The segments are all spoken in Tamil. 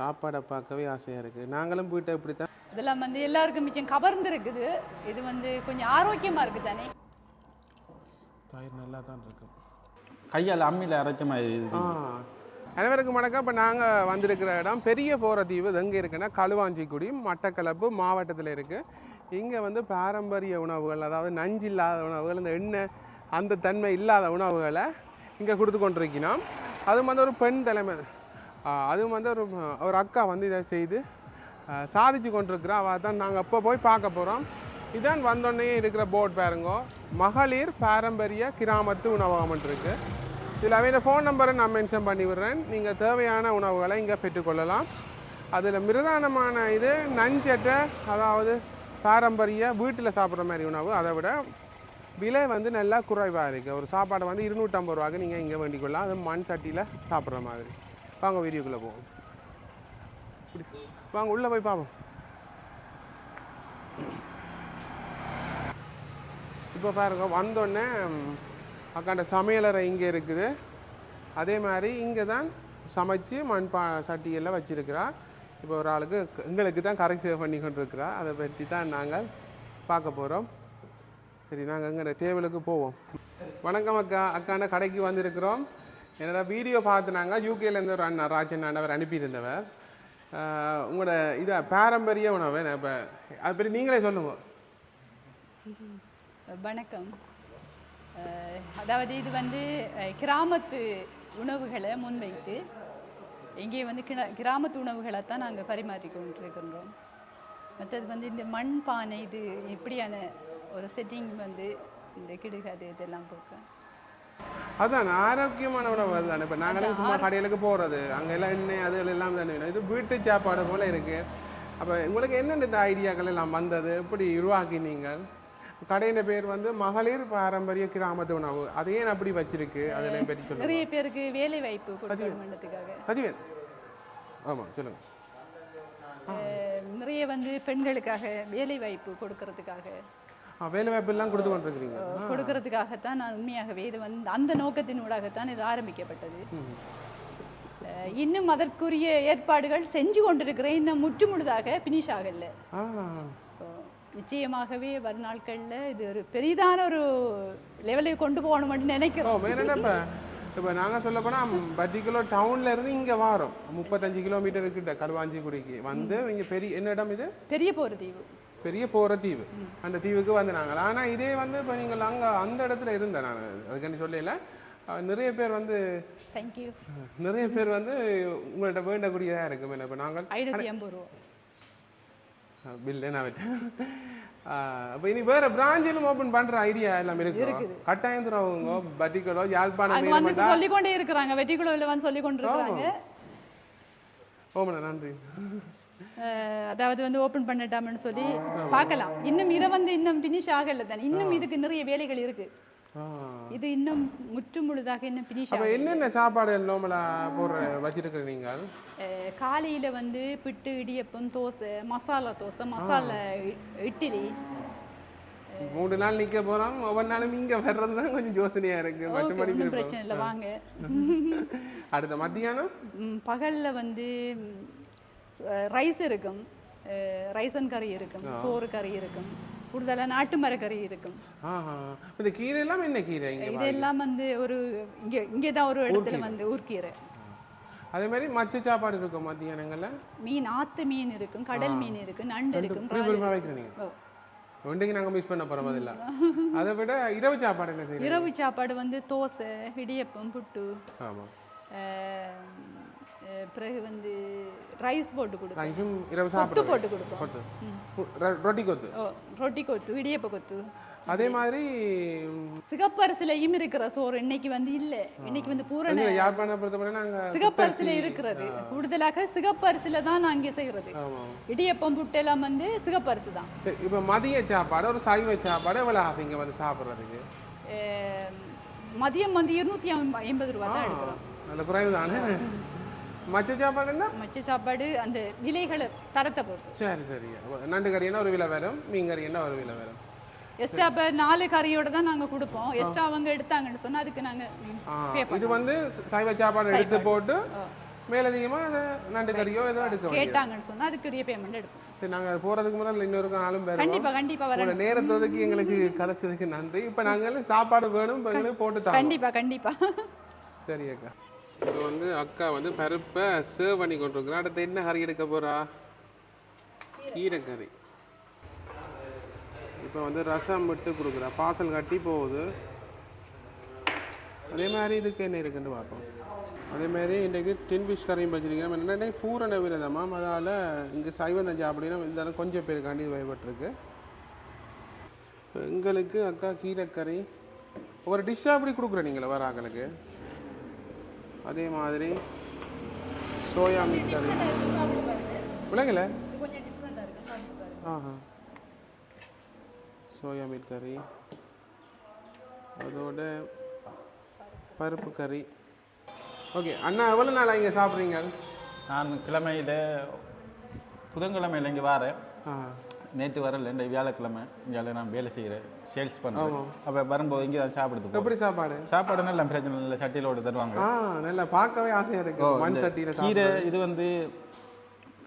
சாப்பாடை பார்க்கவே ஆசையாக இருக்குது நாங்களும் போயிட்டு இப்படி தான் இதெல்லாம் வந்து எல்லாருக்கும் மிச்சம் கவர்ந்து இருக்குது இது வந்து கொஞ்சம் ஆரோக்கியமா இருக்கு தானே? தயிர் நல்லா தான் இருக்கு. கையால் அம்மியில் அரைச்ச மாதிரி ஆ. இருக்கு. அனைவருக்கும் வணக்கம். இப்போ நாங்கள் வந்திருக்கிற இடம் பெரிய போகிற தீவு எங்கே இருக்குன்னா களுவாஞ்சிக்குடி மட்டக்களப்பு மாவட்டத்தில் இருக்குது இங்கே வந்து பாரம்பரிய உணவுகள் அதாவது நஞ்சு இல்லாத உணவுகள் இந்த எண்ணெய் அந்த தன்மை இல்லாத உணவுகளை இங்கே கொடுத்து கொண்டிருக்கிறோம். அதுவும் வந்து ஒரு பெண் தலைமை அதுவும் வந்து ஒரு ஒரு அக்கா வந்து இதை செய்து சாதிச்சு கொண்டிருக்கிறா. அவள் தான் நாங்கள் அப்போ போய் பார்க்க போகிறோம் இதான் வந்தோடனே இருக்கிற போர்டு பாருங்கோ. மகளிர் பாரம்பரிய கிராமத்து உணவகம் இருக்குது இதில் அவங்க ஃபோன் நம்பரை நான் மென்ஷன் பண்ணி விடுறேன். நீங்கள் தேவையான உணவுகளை இங்கே பெற்றுக்கொள்ளலாம் அதில் மிருதானமான இது நஞ்சட்டை அதாவது பாரம்பரிய வீட்டில் சாப்பிட்ற மாதிரி உணவு. அதை விட விலை வந்து நல்லா குறைவாக இருக்குது ஒரு சாப்பாடை வந்து இருநூற்றம்பது ரூபாய்க்கு நீங்கள் இங்கே வேண்டிக் கொள்ளலாம். அது மண் சட்டியில் சாப்பிட்ற மாதிரி. வாங்க வீடியோக்குள்ளே போவோம். இப்படி வாங்க உள்ளே போய் பார்ப்போம். இப்போ பாருங்க வந்தோடனே அக்காண்ட சமையலறை இங்கே இருக்குது. அதே மாதிரி இங்கே தான் சமைச்சு மண்பா சட்டியெல்லாம் வச்சுருக்கிறா. இப்போ ஒரு ஆளுக்கு எங்களுக்கு தான் கரை சேவை பண்ணி கொண்டிருக்கிறா. அதை பற்றி தான் நாங்கள் பார்க்க போகிறோம் சரி நாங்கள் எங்களோட டேபிளுக்கு போவோம். வணக்கம் அக்கா. அக்காண்ட கடைக்கு வந்திருக்கிறோம். என்னோட வீடியோ பார்த்துனாங்க யூகேலேருந்து ஒரு அண்ணா ராஜன் அண்ணவர் அனுப்பியிருந்தவர். உங்களோட இதை பாரம்பரிய உணவு இப்போ அது பற்றி நீங்களே சொல்லுங்க. வணக்கம். அதாவது இது வந்து கிராமத்து உணவுகளை முன்வைத்து இங்கே வந்து கிண கிராமத்து உணவுகளை தான் நாங்கள் பரிமாறி கொண்டிருக்கின்றோம். மற்றது வந்து இந்த மண் பானை இது இப்படியான ஒரு செட்டிங் வந்து இந்த கிடுகாது இதெல்லாம் போக்க. அதான் ஆரோக்கியமான உணவு அதுதானே. இப்போ நாங்களும் சும்மா கடைகளுக்கு போகிறது அங்கே எல்லாம் எண்ணெய் அது எல்லாம் தானே வேணும். இது வீட்டு சாப்பாடு போல இருக்குது அப்போ உங்களுக்கு என்னென்ன இந்த ஐடியாக்கள் எல்லாம் வந்தது? எப்படி உருவாக்கினீங்கள் கடையின் பேர் வந்து மகளிர் பாரம்பரிய கிராமத்து உணவு. அதை ஏன் அப்படி வச்சிருக்கு? அதில் பற்றி சொல்லுங்க. நிறைய பேருக்கு வேலை வாய்ப்பு பதிவேன். ஆமாம் சொல்லுங்கள் நிறைய வந்து பெண்களுக்காக வேலை வாய்ப்பு கொடுக்கறதுக்காக. வேலை வாய்ப்பெல்லாம் கொடுத்து கொண்டிருக்கிறீங்க. கொடுக்கறதுக்காகத்தான் நான் உண்மையாகவே இது வந்து அந்த நோக்கத்தினூடாகத்தான் இது ஆரம்பிக்கப்பட்டது. இன்னும் அதற்குரிய ஏற்பாடுகள் செஞ்சு கொண்டிருக்கிறேன். இன்னும் முற்றுமுழுதாக பினிஷ் ஆகல. நிச்சயமாகவே வரும் நாட்கள்ல இது ஒரு பெரிதான ஒரு லெவலுக்கு கொண்டு போகணும்னு நினைக்கிறோம். வேற என்ன இப்போ? இப்போ நாங்கள் சொல்ல போனால் பர்டிகுலர் டவுன்ல இருந்து இங்கே வாரோம். முப்பத்தஞ்சு கிலோமீட்டர் கிட்ட களுவாஞ்சிக்குடிக்கு வந்து இங்கே பெரிய என்ன இடம் இது? பெரிய போர் தீவு. பெரிய போகிற தீவு. அந்த தீவுக்கு வந்து நாங்கள். ஆனால் இதே வந்து இப்போ நீங்கள் அங்கே அந்த இடத்துல இருந்தேன் நான். அதுக்காண்டி சொல்லல. நிறைய பேர் வந்து தேங்க்யூ நிறைய பேர் வந்து உங்கள்கிட்ட வேண்டக்கூடியதாக இருக்கும். என்ன இப்போ நாங்கள்? ஐநூற்றி ஐம்பது ரூபா. பில் என்ன விட்டேன். அப்போ இனி வேற பிராஞ்சிலும் ஓப்பன் பண்ணுற ஐடியா எல்லாம் இருக்கு கட்டாயம் தருவாங்க? பட்டிக்கலோ யாழ்ப்பாணம் வந்து சொல்லிக்கொண்டே இருக்கிறாங்க. வெட்டிக்குழுவில் வந்து சொல்லி கொண்டு இருக்கிறாங்க ஓமண்ணா நன்றி. அதாவது வந்து ஓபன் பண்ணிட்டாமன்னு சொல்லி பார்க்கலாம். இன்னும் இதை வந்து இன்னும் ஃபினிஷ் ஆகல தானே. இன்னும் இதுக்கு நிறைய வேலைகள் இருக்கு. இது இன்னும் முற்று முழுதாக இன்னும் ஃபினிஷ் அப்போ என்னென்ன சாப்பாடு நோமலாக போடுற நீங்கள்? காலையில வந்து பிட்டு இடியப்பம் தோசை மசாலா தோசை மசாலா இட்லி. மூணு நாள் நிக்க போறோம் ஒவ்வொரு நாளும் இங்க வர்றது தான் கொஞ்சம் யோசனையா இருக்கு. மற்றபடி. பிரச்சனை இல்லை வாங்க. அடுத்த மத்தியானம்? பகல்ல வந்து ரைஸ் இருக்கும். ரைசன் கறி இருக்கும். சோறு கறி இருக்கும். கூடுதலாக நாட்டு மர கறி இருக்கும். இந்த கீரை எல்லாம் என்ன கீரை இங்க இதெல்லாம் வந்து ஒரு இங்க இங்கே தான் ஒரு இடத்துல வந்து ஊர்க்கீரை. அதே மாதிரி மச்ச சாப்பாடு இருக்கும் மத்தியானங்கள்ல? மீன் ஆத்து மீன் இருக்கும் கடல் மீன் இருக்கு நண்டு இருக்கும். ஒன்றைக்கு நாங்க? மிஸ் பண்ண போறோம் அதில்ல அதை விட இரவு சாப்பாடு என்ன செய்யறீங்க இரவு சாப்பாடு வந்து தோசை இடியப்பம் புட்டு. ஆமா. அஹ், அஹ், பிறகு வந்து ரைஸ் போட்டு கொடுப்போம். ரைஸும் இரவு கொத்து சாப்பிடுவோம் போட்டு கொடுப்போம். கொத்து. ரொட்டி கொத்து. ரொட்டி கொத்து இடியப்ப கொத்து. அதே மாதிரி சிகப்பரிசிலையும் இருக்கிற சோறு இன்னைக்கு வந்து இல்ல. இன்னைக்கு வந்து பூரண யாழ்ப்பாண பொறுத்தவரை நாங்க சிகப்பரிசில இருக்கிறது. கூடுதலாக சிகப்பரிசில தான் நான் இங்கே செய்கிறது ஆமா இடியப்பம் புட்டெல்லாம் வந்து சிகப்பரிசி தான். இப்போ மதிய சாப்பாடு ஒரு சைவ சாப்பாடு எவ்வளோ ஆசை இங்க வந்து சாப்பிட்றதுக்கு? மதியம் வந்து இருநூத்தி ஐம்பது ரூபா தான் எடுக்கிறோம். நல்ல குறைவு தானே மச்ச சாப்பாடு என்ன மச்ச சாப்பாடு அந்த விலைகளை தரத்தை பொறுத்து. சரி சரி. நண்டு கறின்னா ஒரு விலை வரும்? மீன் கறின்னா ஒரு விலை வரும்? எக்ஸ்ட்ரா இப்போ நாலு கறியோட தான் நாங்க கொடுப்போம். எக்ஸ்ட்ரா அவங்க எடுத்தாங்கன்னு சொன்னா அதுக்கு நாங்க ஆ, pay இது வந்து சைவ சாப்பாடு எடுத்து போட்டு மேலதிகமாக அதை நண்டு கறியோ ஏதோ எடுக்க கேட்டாங்கன்னு சொன்னா அதுக்குரிய பேமெண்ட் எடுப்போம். சரி நாங்கள் போகிறதுக்கு முன்னாடி இன்னொரு நாளும் பேர் கண்டிப்பா கண்டிப்பா உங்களோட வரணும் நேரத்துக்கு எங்களுக்கு கதைச்சதுக்கு நன்றி. இப்போ நாங்கள் சாப்பாடு வேணும் எங்களுக்கு போட்டு தரோம் கண்டிப்பா கண்டிப்பா. சரி அக்கா. இப்போ வந்து அக்கா வந்து பருப்பை சேவ் பண்ணி கொண்டிருக்கிறா. அடுத்து என்ன கறி எடுக்க போகிறா கீரைக்கறி. இப்போ வந்து ரசம் விட்டு கொடுக்குறா. பாசல் கட்டி போகுது. அதே மாதிரி இதுக்கு என்ன இருக்குன்னு பார்ப்போம். அதே மாதிரி இன்றைக்கு டின் ஃபிஷ் கறியும் வச்சிருக்கேன் என்னென்ன பூரண விரதமாம் அதால் இங்கே சைவம் தஞ்சா அப்படின்னா இருந்தாலும் கொஞ்சம் பேருக்காண்டி இது பயப்பட்டிருக்கு. எங்களுக்கு அக்கா கீரைக்கறி. ஒரு டிஷ்ஷாக அப்படி கொடுக்குறேன் நீங்களே வர ஆக்களுக்கு அதே மாதிரி சோயா மீட் கறி விளங்கல ஆஹா. சோயா மீட் கறி. அதோட பருப்பு கறி. ஓகே அண்ணா எவ்வளோ நாளாக இங்கே சாப்பிட்றீங்க? நான் கிழமையில் புதன்கிழமையில் இங்கே வரேன். ஆ நேற்று வரல இந்த வியாழக்கிழமை இங்கே நான் வேலை செய்கிறேன் சேல்ஸ் பண்ணுறேன் அப்போ வரும்போது இங்கே தான் சாப்பிடுது. எப்படி சாப்பாடு? சாப்பாடு நல்ல பிரச்சனை இல்லை சட்டியிலோடு தருவாங்க. நல்லா பார்க்கவே ஆசையாக இருக்கு. மண் சட்டியில் கீரை இது வந்து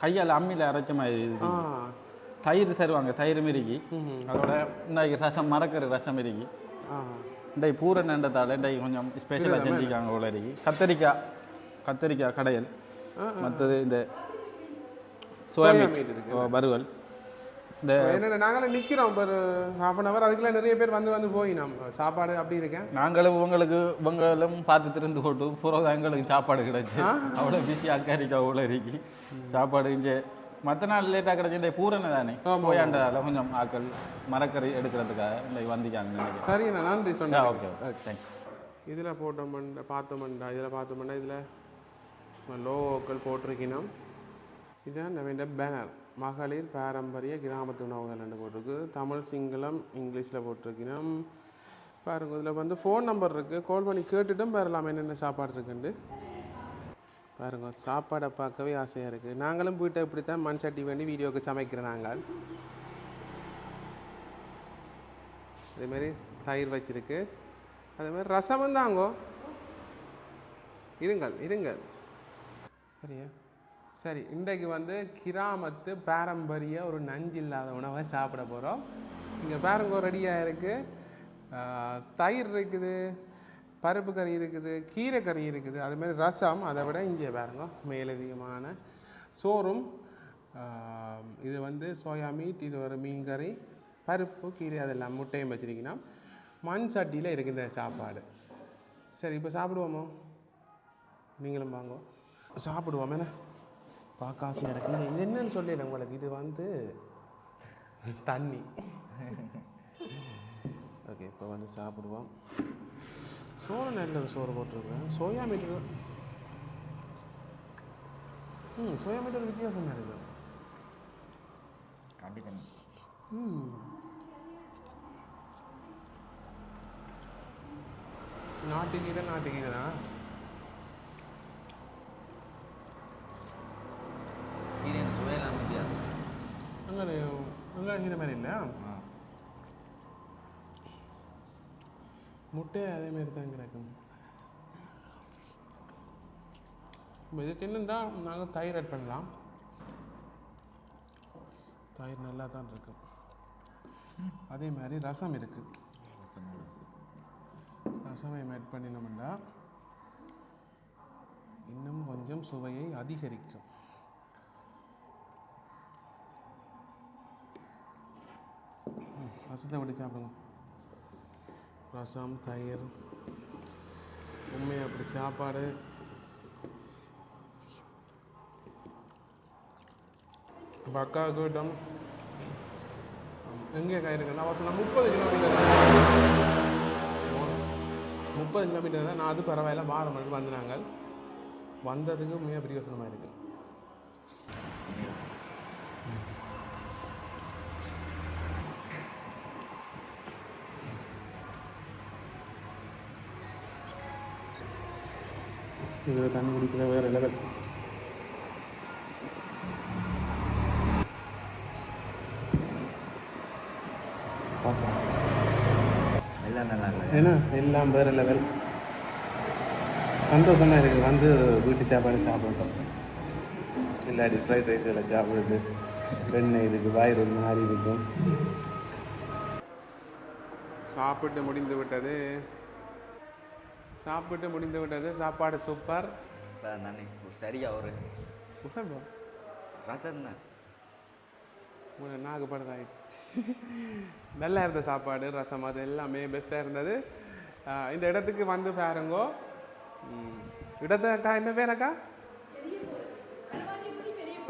கையால் அம்மியில் அரைச்ச மாதிரி தயிர் தருவாங்க தயிர் மிருகி. அதோட இந்த ரசம் மரக்கறி ரசம் மிருகி. இந்த பூரண்டதால் இந்த கொஞ்சம் ஸ்பெஷலாக செஞ்சுக்காங்க உலரிக்கு கத்தரிக்காய் கத்தரிக்காய் கடையல். மற்றது இந்த சோயா வறுவல். இந்த என்னென்ன நாங்களும் நிற்கிறோம் ஒரு ஹாஃப் அன் ஹவர் அதுக்குள்ள நிறைய பேர் வந்து வந்து போய் நம்ம சாப்பாடு அப்படி இருக்கேன். நாங்களும் உங்களுக்கு இவங்களும் பார்த்து திருந்து போட்டு புறம் எங்களுக்கு சாப்பாடு கிடைச்சு. அவ்வளோ பிஸி அக்கறிக்காய் உலரிக்கு சாப்பாடு இங்கே மற்ற நாள் லேட்டாக கிடைச்சி இந்த பூரணை தானே? போயாண்டதால கொஞ்சம் ஆக்கள் மரக்கறி எடுக்கிறதுக்காக இந்த வந்திக்காங்க சரி நான் நன்றி சொன்னேன். ஓகே ஓகே தேங்க்ஸ் இதில் போட்டோம்டா பார்த்தோம்டா இதில் பார்த்தோம்டா இதில் லோக்கல் போட்டிருக்கணும். இதுதான் நம்ம பேனர் மகளிர் பாரம்பரிய கிராமத்து உணவுகள் போட்டிருக்கு. தமிழ் சிங்களம் இங்கிலீஷில் போட்டிருக்கணும் பாருங்கள் இதில் வந்து ஃபோன் நம்பர் இருக்குது கால் பண்ணி கேட்டுட்டும் பாரலாம் என்னென்ன சாப்பாடு இருக்குன்ட்டு. பாருங்க சாப்பாடை பார்க்கவே ஆசையாக இருக்குது நாங்களும் போயிட்டு இப்படி தான் மண் சட்டி வேண்டி வீடியோக்கு சமைக்கிறோம் நாங்கள். அதேமாரி தயிர் வச்சுருக்கு. அதே மாதிரி ரசமும் தாங்கோ. இருங்கள் இருங்கள். சரியா? சரி இன்றைக்கு வந்து கிராமத்து பாரம்பரிய ஒரு நஞ்சு இல்லாத உணவை சாப்பிட போகிறோம் இங்கே பாருங்க ரெடியாக இருக்குது தயிர் இருக்குது பருப்பு கறி இருக்குது கீரை கறி இருக்குது. அதுமாரி ரசம் அதை விட இங்கே பாருங்க மேலதிகமான சோறும் இது வந்து சோயா மீட் இது ஒரு மீன் கறி பருப்பு கீரை அதெல்லாம் முட்டையும் வச்சுருக்கீங்கன்னா மண் சட்டியில் இருக்குது இந்த சாப்பாடு. சரி இப்போ சாப்பிடுவோமோ? நீங்களும் வாங்க. சாப்பிடுவோம் என்ன? பார்க்க ஆசையாக இருக்குங்க இது என்னன்னு சொல்லிடுறேன் உங்களுக்கு. இது வந்து தண்ணி. ஓகே இப்போ வந்து சாப்பிடுவோம். சோறு நல்ல சோறு போட்டிருக்கேன்? சோயா மீட் ம் சோயா மீட் ஒரு வித்தியாசமாக இருக்குது ம். நாட்டுக்கீரை நாட்டுக்கீரை தான் கீரை அங்கே அங்கே கீரை மாதிரி இல்லை? முட்டை அதே மாதிரி தான் கிடக்கும். இப்போ இது தின்னுந்தா நாங்கள் தயிர் ஆட் பண்ணலாம். தயிர் நல்லா தான் இருக்கும். அதே மாதிரி ரசம் இருக்குது ரசம் ஆட் பண்ணினோம்னா இன்னும் கொஞ்சம் சுவையை அதிகரிக்கும். ரசத்தை விட்டு சாப்பிடுங்க ரசம் தயிர் உண்மையாக அப்படி சாப்பாடு. இப்போ அக்காவுக்கு டம் எங்கே கை அவர் சொன்னால் முப்பது கிலோமீட்டர் முப்பது கிலோமீட்டர் தான். நான் அது பரவாயில்ல. வாரம் மணிக்கு வந்தாங்க வந்ததுக்கு மிக பிரியோசனமாக இருக்குது இதில் தண்ணி குடிக்கிற வேறு லெவல். எல்லாம் நல்லா இல்லை ஏன்னா எல்லாம் வேறு லெவல். சந்தோஷமாக இருக்குது வந்து வீட்டு சாப்பாடு சாப்பிட்டோம் இல்லாட்டி ஃப்ரைட் ரைஸ் எல்லாம் சாப்பிடுறது வெண்ணெய் இதுக்கு வாய் ஒரு மாதிரி இருக்கும். சாப்பிட்டு முடிந்து விட்டது. சாப்பிட்டு முடிந்து விட்டது சாப்பாடு சூப்பர். சரியா ஒரு ரசம் தான். நாகப்படதாயிட்டு நல்லா இருந்த சாப்பாடு ரசம் அது எல்லாமே பெஸ்ட்டாக இருந்தது. இந்த இடத்துக்கு வந்து பாருங்கோ. ம், இடத்த அக்கா என்ன பேர் அக்கா?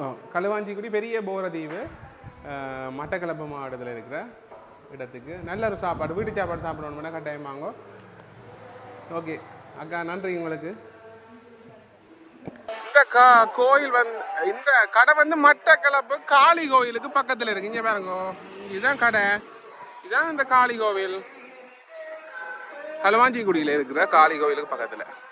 ஓ களுவாஞ்சிக்குடி பெரிய போரதீவு. மட்டக்களப்பு மாவட்டத்தில் இருக்கிற இடத்துக்கு. நல்ல ஒரு சாப்பாடு. வீட்டு சாப்பாடு சாப்பிடணும்னா கட்டாயம் வாங்கோ ஓகே. அக்கா நன்றி உங்களுக்கு. இந்த கா கோயில் வந்து இந்த கடை வந்து மட்டக்களப்பு காளி கோயிலுக்கு பக்கத்தில் இருக்கு. இங்கே பாருங்க. இதுதான் கடை. இதுதான் இந்த காளி கோவில். ஹலுவாஞ்சிக்குடியில் இருக்கிற காளி கோயிலுக்கு பக்கத்தில்.